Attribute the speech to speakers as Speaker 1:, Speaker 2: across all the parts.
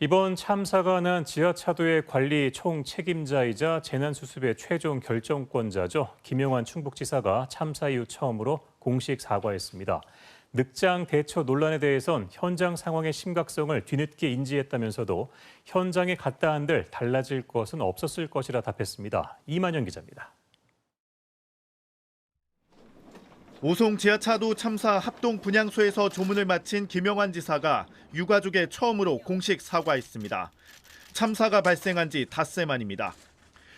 Speaker 1: 이번 참사가 난 지하차도의 관리 총 책임자이자 재난수습의 최종 결정권자죠. 김영환 충북지사가 참사 이후 처음으로 공식 사과했습니다. 늑장 대처 논란에 대해선 현장 상황의 심각성을 뒤늦게 인지했다면서도 현장에 갔다 한들 달라질 것은 없었을 것이라 답했습니다. 이만영 기자입니다.
Speaker 2: 오송 지하차도 참사 합동 분향소에서 조문을 마친 김영환 지사가 유가족에 처음으로 공식 사과했습니다. 참사가 발생한 지 닷새 만입니다.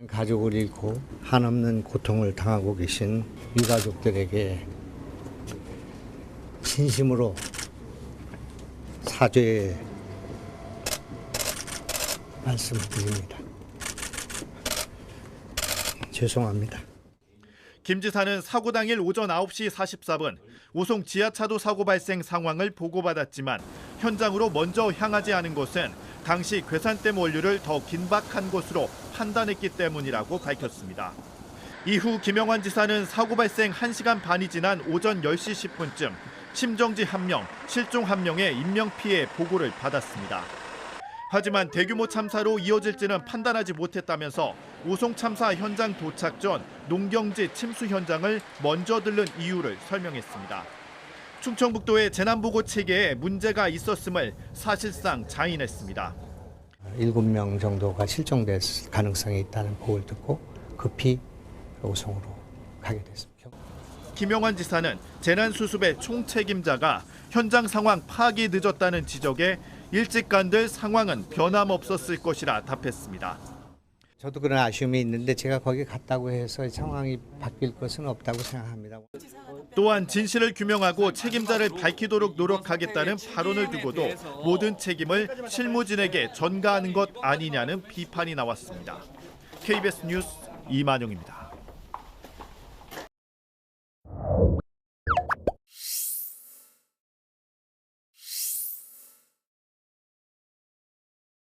Speaker 3: 가족을 잃고 한없는 고통을 당하고 계신 유가족들에게 진심으로 사죄의 말씀드립니다. 죄송합니다.
Speaker 2: 김 지사는 사고 당일 오전 9시 44분 오송 지하차도 사고 발생 상황을 보고받았지만 현장으로 먼저 향하지 않은 것은 당시 괴산댐 원료를 더 긴박한 것으로 판단했기 때문이라고 밝혔습니다. 이후 김영환 지사는 사고 발생 1시간 반이 지난 오전 10시 10분쯤 심정지 1명, 실종 1명의 인명피해 보고를 받았습니다. 하지만 대규모 참사로 이어질지는 판단하지 못했다면서 오송 참사 현장 도착 전 농경지 침수 현장을 먼저 들른 이유를 설명했습니다. 충청북도의 재난보고 체계에 문제가 있었음을 사실상 자인했습니다.
Speaker 3: 일곱 명 정도가 실종될 가능성이 있다는 보고를 듣고 급히 오송으로 가게 됐습니다.
Speaker 2: 김영환 지사는 재난 수습의 총책임자가 현장 상황 파악이 늦었다는 지적에 일찍 간들 상황은 변함없었을 것이라 답했습니다.
Speaker 3: 저도 그런 아쉬움이 있는데 제가 거기 갔다고 해서 상황이 바뀔 것은 없다고 생각합니다.
Speaker 2: 또한 진실을 규명하고 책임자를 밝히도록 노력하겠다는 발언을 두고도 모든 책임을 실무진에게 전가하는 것 아니냐는 비판이 나왔습니다. KBS 뉴스 이만용입니다.